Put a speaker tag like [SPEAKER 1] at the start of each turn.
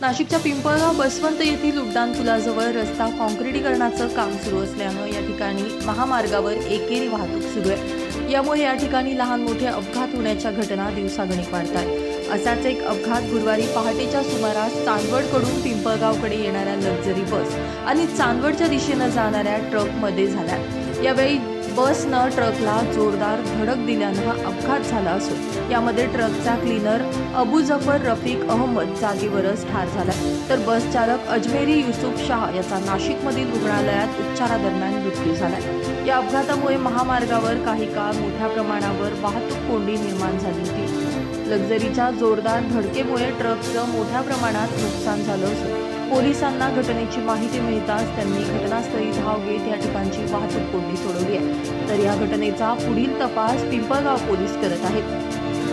[SPEAKER 1] नाशिकच्या पिंपळगाव बसवंत येथील उड्डाण पुलाजवळ रस्ता काँक्रिटीकरणाचं काम सुरू असल्यानं या ठिकाणी महामार्गावर एकेरी वाहतूक सुरू आहे. यामुळे या ठिकाणी लहान मोठे अपघात होण्याच्या घटना दिवसागणिक वाढत आहेत असाच एक अपघात गुरुवारी पहाटेच्या सुमारास चांदवडकडून पिंपळगावकडे येणाऱ्या लक्झरी बस आणि चांदवडच्या दिशेनं जाणाऱ्या ट्रकमध्ये झाला. यावेळी बसनं ट्रकला जोरदार धडक दिल्यानं हा अपघात झाला असून यामध्ये ट्रकचा क्लीनर अबू जफर रफिक अहमद जागेवरच ठार झाला. तर बस चालक अजमेरी युसुफ शाह याचा नाशिकमधील रुग्णालयात उपचारादरम्यान मृत्यू झाला. या अपघातामुळे महामार्गावर काही काळ मोठ्या प्रमाणावर वाहतूक कोंडी निर्माण झाली होती. लक्झरीच्या जोरदार धडकेमुळे ट्रकचं मोठ्या प्रमाणात नुकसान झालं असून पोलिसांना घटनेची माहिती मिळताच त्यांनी घटनास्थळी धाव घेत या ठिकाणची वाहतूक कोंडी सोडवली घटनेचा पुढील तपास पिंपळगाव पोलीस करत आहेत.